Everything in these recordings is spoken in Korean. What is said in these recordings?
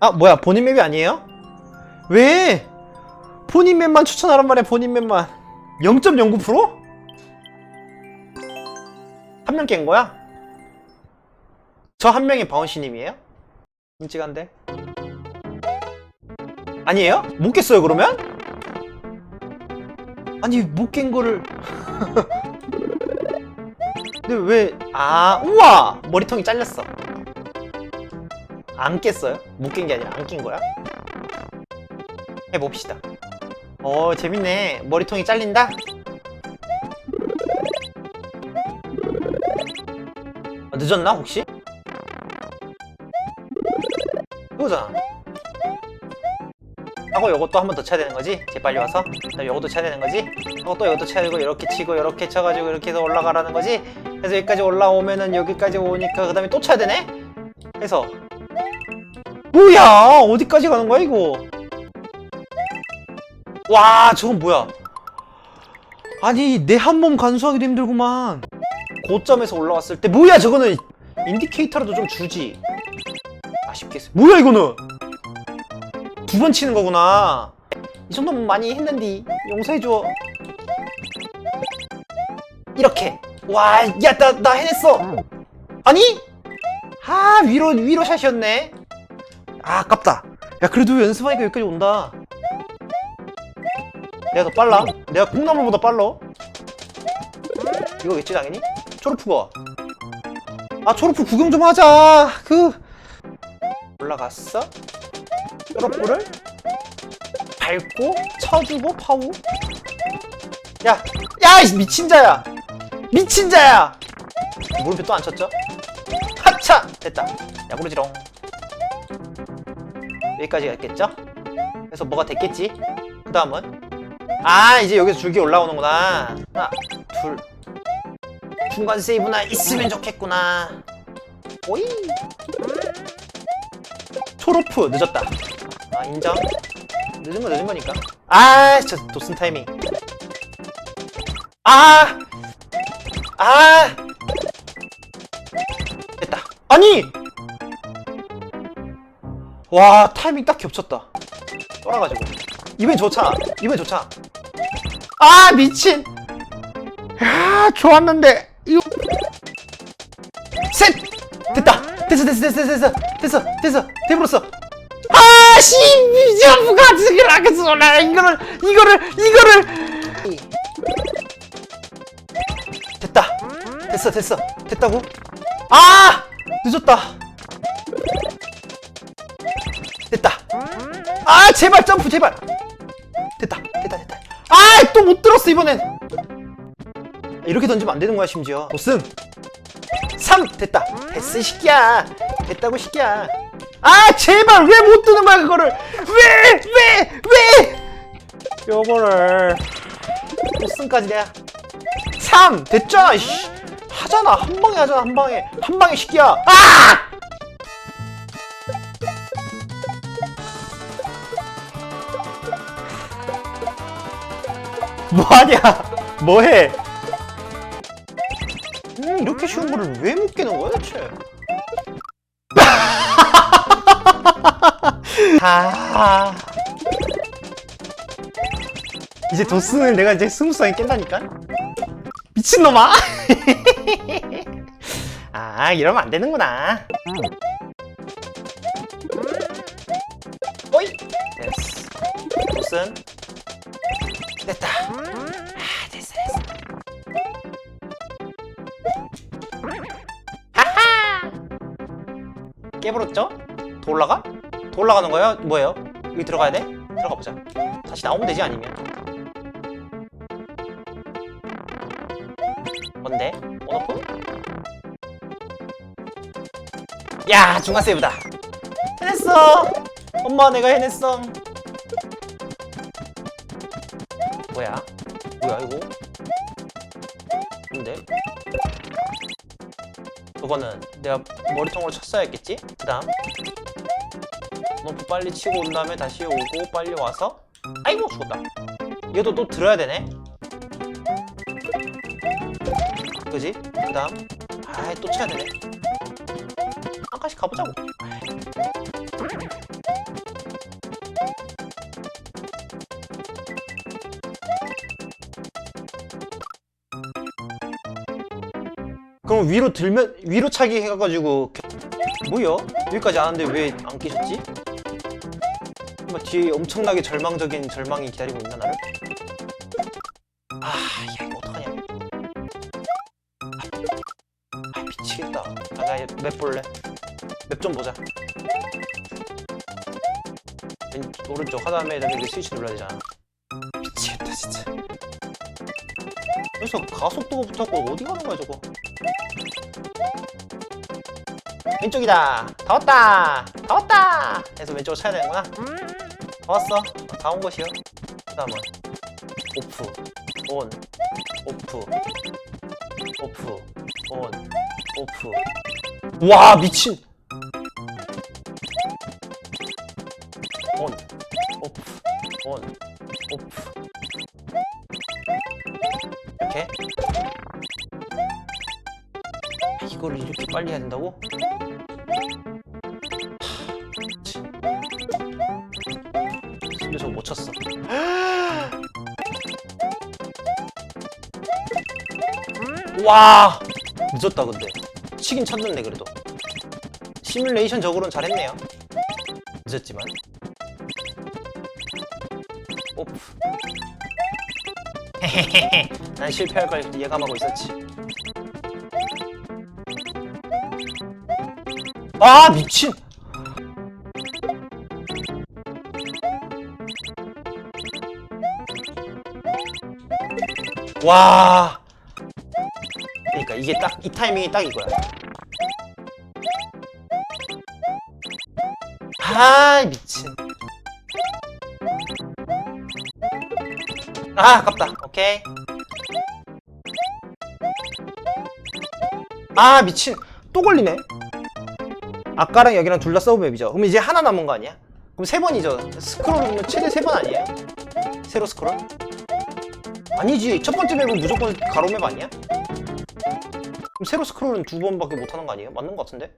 아 뭐야 본인 맵이 아니에요? 왜? 본인 맵만 추천하란 말이야 본인 맵만 0.09%? 한 명 깬 거야? 저 한 명이 바운씨님이에요? 끔찍한데? 아니에요? 못 깼어요 그러면? 아니 못 깬 거를 근데 왜 아 우와 머리통이 잘렸어 안 깼어요? 못 깬 게 아니라 안낀 거야? 해봅시다 어 재밌네 머리통이 잘린다? 아, 늦었나 혹시? 이거잖아 하고 요것도 한 번 더 쳐야 되는 거지? 재빨리 와서 그다음 요것도 쳐야 되는 거지? 하고 또 이것도 쳐야 되고 이렇게 치고 이렇게 쳐가지고 이렇게 해서 올라가라는 거지? 그래서 여기까지 올라오면은 여기까지 오니까 그 다음에 또 쳐야 되네? 해서 뭐야? 어디까지 가는 거야 이거? 와 저건 뭐야? 아니 내 한 몸 간수하기도 힘들구만. 고점에서 올라왔을 때 뭐야 저거는? 인디케이터라도 좀 주지. 아쉽게 했어. 뭐야 이거는? 두 번 치는 거구나. 이 정도면 많이 했는데 용서해줘. 이렇게. 와야 나나 해냈어. 아니? 아 위로 위로 샷이었네 아 아깝다 야 그래도 연습하니까 여기까지 온다 내가 더 빨라 내가 콩나물보다 빨라 이거겠지 당연히 초록푸가 아 초록푸 구경 좀 하자 그 올라갔어 초록푸를 밟고 쳐주고 파우 야, 야, 이 미친 자야! 미친 자야! 물음표 또안 쳤죠? 하차! 됐다. 야구르지롱. 여기까지 갔겠죠? 그래서 뭐가 됐겠지? 그 다음은? 아, 이제 여기서 줄기 올라오는구나. 하나, 둘. 중간 세이브나 있으면 좋겠구나. 오이! 초로프, 늦었다. 아, 인정. 늦은 거 늦은 거니까. 아, 저 도슨 타이밍. 아! 아! 됐다. 아니! 와, 타이밍 딱 겹쳤다. 쫄아가지고. 이번엔 좋잖아. 이번엔 좋잖아. 아, 미친! 야, 좋았는데. 이거. 셋! 됐다! 됐어, 됐어, 됐어, 됐어, 됐어, 됐어, 돼버렸어. 아, 씨! 미저부가 지금 하겠어. 나 이거를, 이거를, 이거를. 됐다. 됐어, 됐어. 됐다고? 아! 늦었다. 아, 제발 점프, 제발. 됐다, 됐다, 됐다. 아, 또 못 들었어, 이번엔. 이렇게 던지면 안 되는 거야, 심지어. 보승. 3! 됐다. 됐어, 이 새끼야. 됐다고, 이 새끼야. 아, 제발, 왜 못 뜨는 거야, 그거를. 왜, 왜, 왜! 요거를. 보승까지 내가. 3! 됐잖아, 이씨. 하잖아. 한 방에 하잖아, 한 방에. 한 방에 시키야. 아! 뭐하냐? 뭐해? 음, 이렇게 쉬운 거를 왜못 깨는 거야, 대체? 아. 이제 도슨을 내가 이제 스무스하게 깬다니까? 미친놈아! 아, 이러면 안 되는구나. 어이! 됐어. 무슨? 됐다. 아, 됐어, 됐어. 하하! 깨버렸죠? 더 올라가? 더 올라가는 거야? 뭐예요? 여기 들어가야 돼? 들어가 보자. 다시 나오면 되지, 아니면? 뭔데? 온오프? 야 중간 세이브다 해냈어 엄마 내가 해냈어 뭐야? 뭐야 이거? 근데? 그거는 내가 머리통으로 쳤어야 했겠지? 그 다음? 너무 빨리 치고 온 다음에 다시 오고 빨리 와서? 아이고 죽었다. 얘도 또 들어야 되네? 그지? 그 다음? 아이 또 쳐야 되네. 한 칸씩 가보자고 그럼 위로 들면 위로 차기 해가지고 뭐야? 여기까지 안 왔는데 왜안 끼셨지? 뭐 뒤에 엄청나게 절망적인 절망이 기다리고 있나 나를? 아, 야 이거 어떡하냐? 아, 미치겠다. 아, 나 맵 볼래. 맵 좀 보자. 왼, 오른쪽 하단에다가 이렇게 스위치 눌러야 되잖아. 미치겠다 진짜. 그래서 가속도가 붙었고 어디 가는 거야 저거? 왼쪽이다. 다 왔다. 다 왔다. 해서 왼쪽으로 차야 되는구나. 다 왔어. 다 온 것이요. 그 다음은 오프, 온, 오프, 오프, 온, 오프. 와 미친. 온, 오프, 온, 오프. 이렇게. 이거를 이렇게 빨리 해야 된다고? 와! 늦었다 근데. 치긴 쳤는데 그래도. 시뮬레이션 적으로는 잘했네요. 늦었지만. 오프 난 실패할 걸 예감하고 있었지. 아 미친! 와 이게 딱 이 타이밍이 딱 이거야. 아 미친. 아 아깝다. 오케이. 아 미친. 또 걸리네. 아까랑 여기랑 둘 다 서브맵이죠. 그럼 이제 하나 남은 거 아니야? 그럼 세 번이죠. 스크롤은 최대 세 번 아니에요? 세로 스크롤? 아니지. 첫 번째 맵은 무조건 가로맵 아니야? 그럼 세로 스크롤은 두 번밖에 못 하는 거 아니에요? 맞는 거 같은데?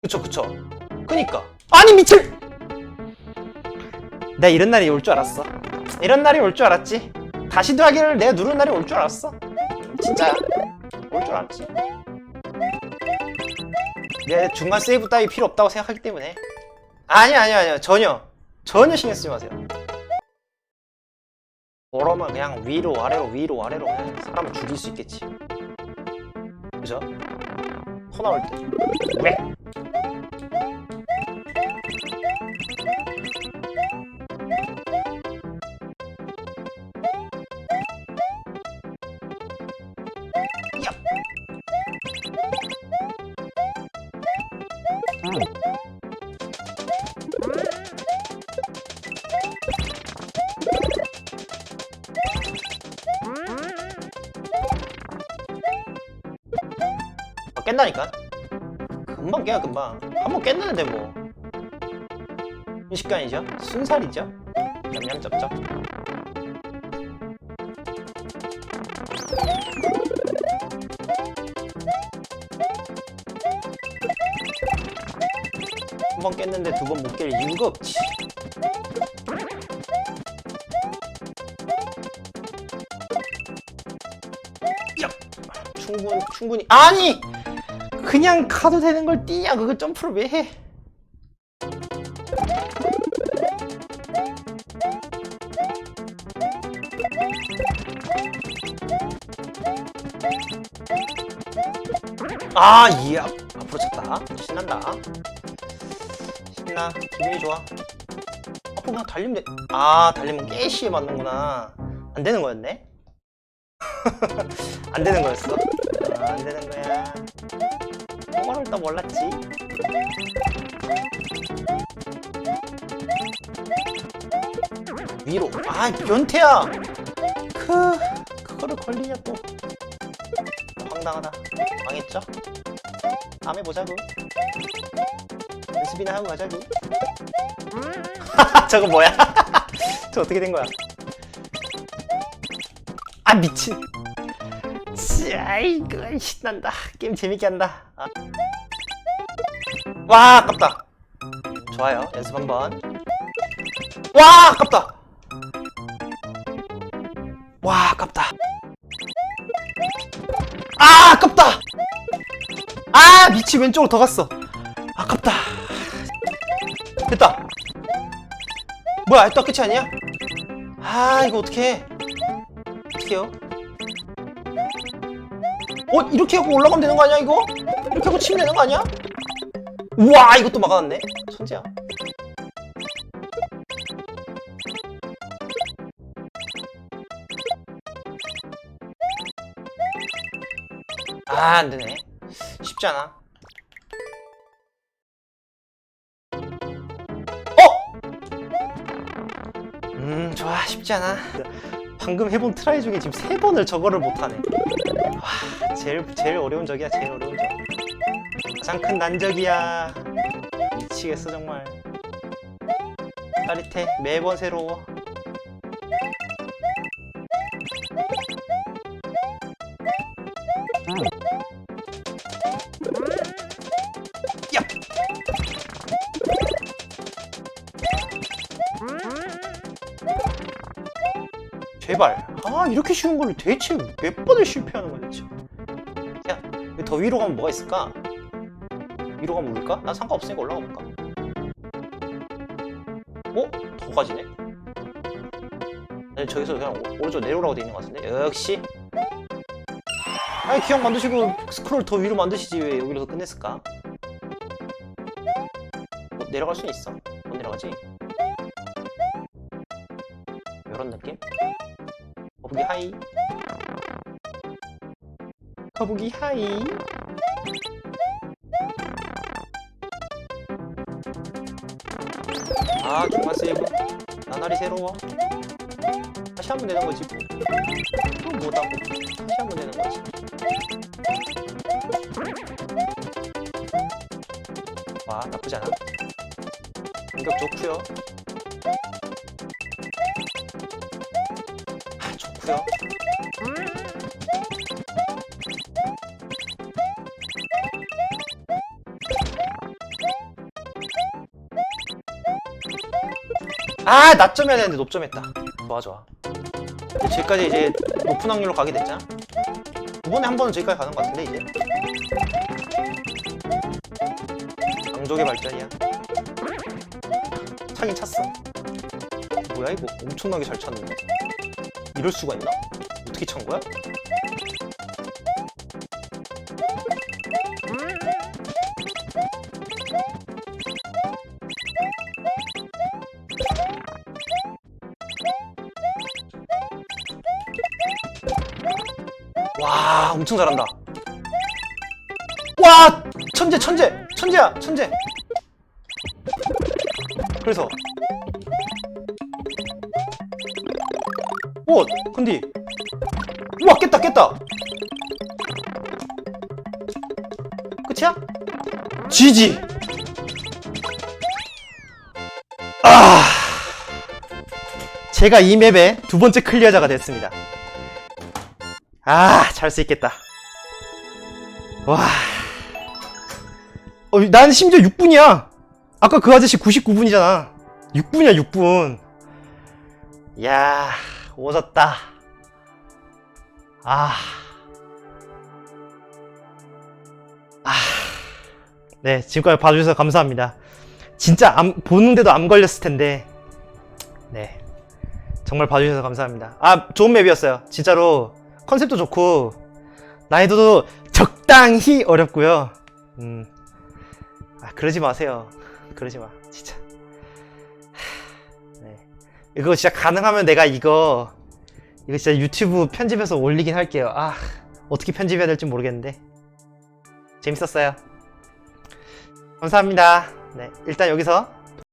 그쵸 그쵸. 그니까. 아니 미칠! 내가 이런 날이 올 줄 알았어. 이런 날이 올 줄 알았지. 다시도 하기를 내가 누른 날이 올 줄 알았어. 진짜야. 올줄 알았지. 내 중간 세이브 따위 필요 없다고 생각하기 때문에. 아니 아니 아니요 전혀. 전혀 신경 쓰지 마세요. 그러면 그냥 위로 아래로 위로 아래로 그냥 사람을 죽일 수 있겠지 그죠? 코 나올 때 왜? 야! 아, 깬다니까? 금방 깨요 금방 한 번 깼는데 뭐 순식간이죠? 순살이죠? 냠냠쩝쩝 한 번 깼는데 두 번 못 깰 이유가 없지 야! 충분, 충분히 아니! 그냥 가도 되는 걸 뛰냐 그거 점프를 왜 해? 아, 이 앞, 앞으로 찼다. 신난다. 신나. 기분이 좋아. 앞으로 그냥 달리면 돼. 아, 달리면 깨시에 맞는구나. 안 되는 거였네? 안 되는 거였어? 아, 안 되는 거야. 또 몰랐지. 위로. 아, 변태야. 그 그거를 걸리냐 또. 황당하다. 망했죠? 다음에 보자고. 연습이나 하고 가자고. 저거 뭐야? 저 어떻게 된 거야? 아 미친. 자, 이거 신난다. 게임 재밌게 한다. 아. 와, 아깝다. 좋아요. 연습 한번. 와, 아깝다. 와, 아깝다. 아, 아깝다. 아 미치 왼쪽으로 더 갔어 아깝다 됐다 뭐야 또 끝이 아니야? 아 이거 어떡해 어떡해요? 어 이렇게 하고 올라가면 되는 거 아니야 이거? 이렇게 하고 치면 되는 거 아니야? 우와 이것도 막아놨네. 천재야. 아 안되네. 쉽지 않아. 어! 음 좋아 쉽지 않아. 방금 해본 트라이 중에 지금 세 번을 저거를 못하네. 와 제일 제일 어려운 적이야 제일 어려운 적 가장 큰 난적이야. 미치겠어 정말. 짜릿해 매번 새로워. 야! 제발. 아 이렇게 쉬운 걸 대체 몇 번을 실패하는 거야 대체 야더 위로 가면 뭐가 있을까? 위로 가면 울까? 난 상관없으니까 올라가 볼까? 어? 더 가지네? 아니 저기서 그냥 오- 오른쪽 내려오라고 돼 있는 것 같은데 역시 아니 기억 만드시고 스크롤 더 위로 만드시지 왜 여기서 끝냈을까? 어, 내려갈 수는 있어 못 내려가지 이런 느낌? 거북이 하이 거북이 하이 아 중간 세이브. 나날이 새로워. 다시 하면 되는 거지 뭐. 그럼 뭐다고 다시 하면 되는 거지. 와 나쁘지 않아. 공격 좋구요. 아 좋구요 아 낮점 해야 되는데 높점 했다. 좋아 좋아. 저기까지 이제 높은 확률로 가게 됐잖아. 두 번에 한 번은 저기까지 가는 것 같은데 이제. 강족의 발전이야. 차긴 찼어. 뭐야 이거? 엄청나게 잘 찼는데. 이럴 수가 있나? 어떻게 찬 거야? 엄청 잘한다. 와 천재 천재 천재야 천재. 그래서. 오 근데 우와 깼다 깼다. 끝이야? 지지. 아. 제가 이 맵의 두 번째 클리어자가 됐습니다 아, 잘 수 있겠다. 와. 어, 난 심지어 6분이야. 아까 그 아저씨 99분이잖아. 6분이야, 6분. 야, 오졌다. 아. 아. 네, 지금까지 봐주셔서 감사합니다. 진짜 암, 보는데도 암 걸렸을 텐데. 네. 정말 봐주셔서 감사합니다. 아, 좋은 맵이었어요. 진짜로. 컨셉도 좋고 난이도도 적당히 어렵고요. 음, 아 그러지 마세요. 그러지 마, 진짜. 하, 네. 이거 진짜 가능하면 내가 이거 이거 진짜 유튜브 편집해서 올리긴 할게요. 아 어떻게 편집해야 될지 모르겠는데 재밌었어요. 감사합니다. 네, 일단 여기서